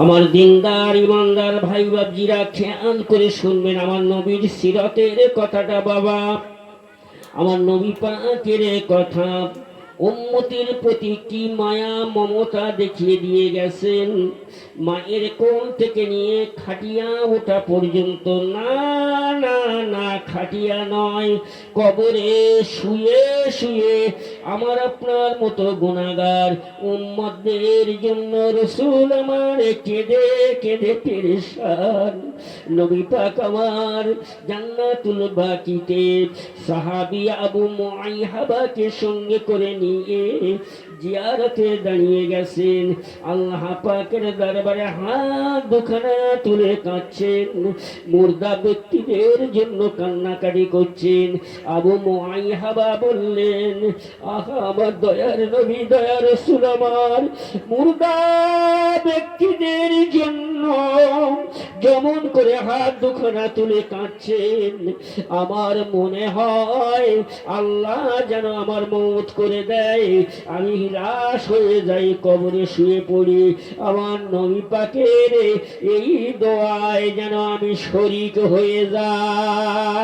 আমার দিনদার ইমানদার ভাই বাবজিরা খেয়াল করে শুনবেন আমার নবীর সিরতের কথাটা বাবা। আমার নবী পাকের কথা। উম্মতির প্রতি কি মায়া, মমতা দেখিয়ে দিয়ে গেছেন? মায়ের কোল থেকে নিয়ে খাটিয়া ওঠা পর্যন্ত না না না খাটিয়া নয়। কবরে শুয়ে শুয়ে আমার আপনার মতো গুণাগার উম্মদের জন্য রসুল আমার কেঁদে কেঁদে পেরেশান। নবী পাক আমার জান্নাতুল বাকিতে সাহাবী আবু মুআইহাবাকে সঙ্গে করে নিয়ে জিয়ারতে দাঁড়িয়ে গেছেন। আল্লাহ পাকের দরবারে হাত দুখানা তুলে কাঁদছেন। মুর্দা ব্যক্তিদের জন্য কান্নাকাটি করছেন। আবু মুআইহাবা বললেন, আহা, আমার দয়ার নবী দয়ার সুলামার মুর্দা ব্যক্তিদের যেমন করে হাত দুখানা তুলে কাঁদছেন? আমার মনে হয় আল্লাহ যেন আমার মত করে দেয়। আমি হ্রাস হয়ে যাই, কবরে শুয়ে পড়ি। আমার নবী পাকের এই দোয়ায় যেন আমি শরিক হয়ে যাই।